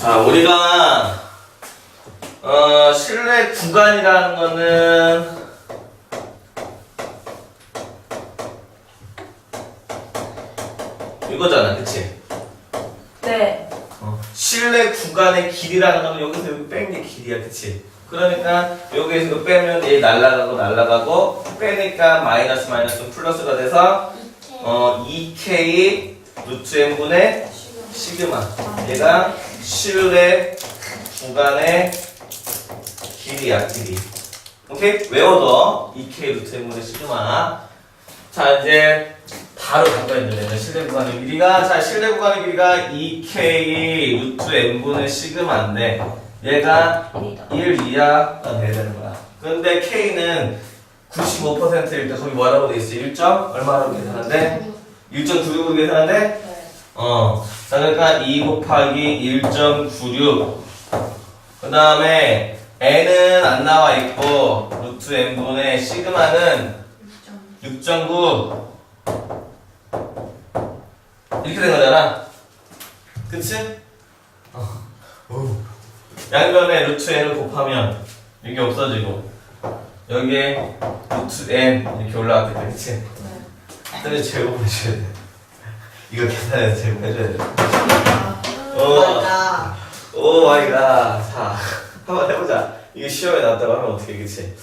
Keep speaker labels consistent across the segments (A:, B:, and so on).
A: 자, 우리가 어, 실내 구간이라는 거는 이거잖아, 그치?
B: 네.
A: 어, 실내 구간의 길이라는 거는 여기서 여기 뺀 게 길이야, 그치? 그러니까 여기에서 이거 빼면 얘 날라가고 날라가고 빼니까 마이너스 마이너스 플러스가 돼서 어 2k 루트 n분의 시그마. 얘가 실내 구간의 길이야 길이. 오케이? 외워둬. 2k 루트 n분의 시그마. 자 이제 바로 간거야 이제 실내 구간의 길이가 자 실내 구간의 길이가 2k 루트 n분의 시그마인데 얘가 1 이하가 돼야 되는 거야. 근데 k는 95%일 때 거기 뭐라고 돼 있어? 1점? 얼마라고 계산하는데? 1.96으로 계산하는데?
B: 네.
A: 어. 자, 그러니까 2 곱하기 1.96. 그 다음에 n은 안 나와 있고 루트 n분의 시그마는 6.9 이렇게 된 거잖아. 그치? 어. 오. 양변에 루트 n을 곱하면 이게 없어지고 여기에 루트 n 이렇게 올라갔기 때문에 그치? 근데 제곱해줘야 돼. 이거 계산해서 제곱해줘야 돼. 어.
B: 맞아.
A: 오 마이 갓. 자, 한번 해보자. 이게 시험에 나왔다고 하면 어떻게, 그치?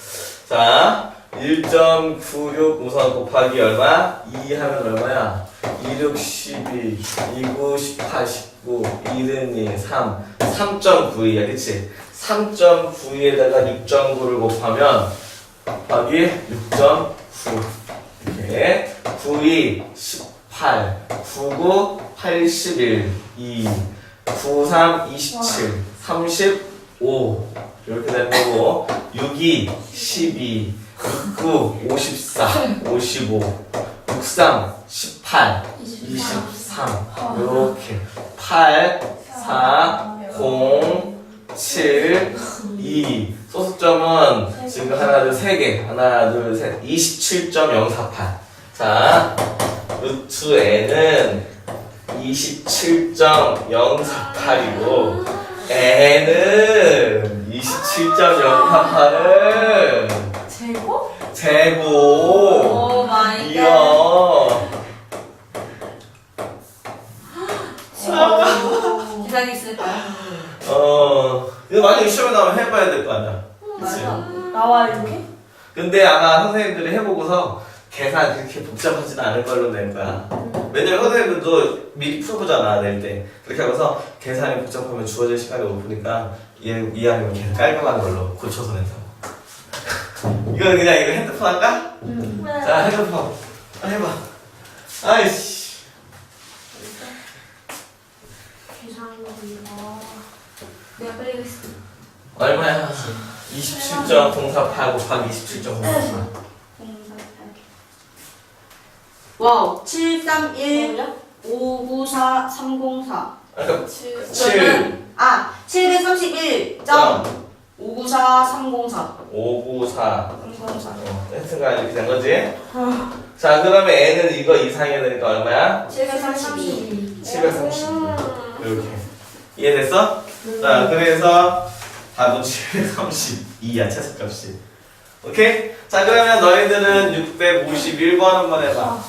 A: 자, 1.96 우선 곱하기 얼마? 2 하면 얼마야? 2, 6, 12, 2, 9, 18, 19, 1은 2, 3, 3.92야, 그치? 3.92에다가 6.9를 곱하면 곱하기 6.9 이렇게 92, 18, 99, 81, 2, 93, 27, 35 이렇게 되는 거고 62, 12, 69, 54, 55, 63, 18, 23 이렇게. 8, 4, 0, 7, 2 소수점은 지금 하나 둘 세 개. 하나 둘 셋. 27.048. 자 루트 n은 27.048이고 n은 27.048은
B: 제곱?
A: 제곱
B: 오 마이 갓. 기사님 있을까요?
A: 어 이거 만약에 시험에 나오면 해봐야 될 거 아니야 그치?
B: 나와 이렇게?
A: 근데 아마 선생님들이 해보고서 계산 그렇게 복잡하진 않을 걸로 낼 거야. 왜냐면 선생님들도 미리 풀어보잖아, 낼 때. 그렇게 하고서 계산이 복잡하면 주어질 시간이 없으니까 얘 이해하면 계산 깔끔한 걸로 고쳐서 낸다고. 이거 그냥 이거 핸드폰 할까? 자, 핸드폰. 아, 해봐. 아이씨.
B: 내가 빼겠어.
A: 얼마야? 27.048 곱하기 27.048.
C: 와우 731 594 304
A: 아까
B: 7.
A: 7.
C: 아 731 점 594 304
A: 594.
C: 304
A: 어, 하여튼간 이렇게 된 거지? 자, 그러면 n은 이거 이상해야 되니까 얼마야?
C: 732
A: 730. 이렇게. 이해됐어? 자, 그래서 답은 732야, 최소값이. 오케이? 자, 그러면 너희들은 651번 한번 해봐.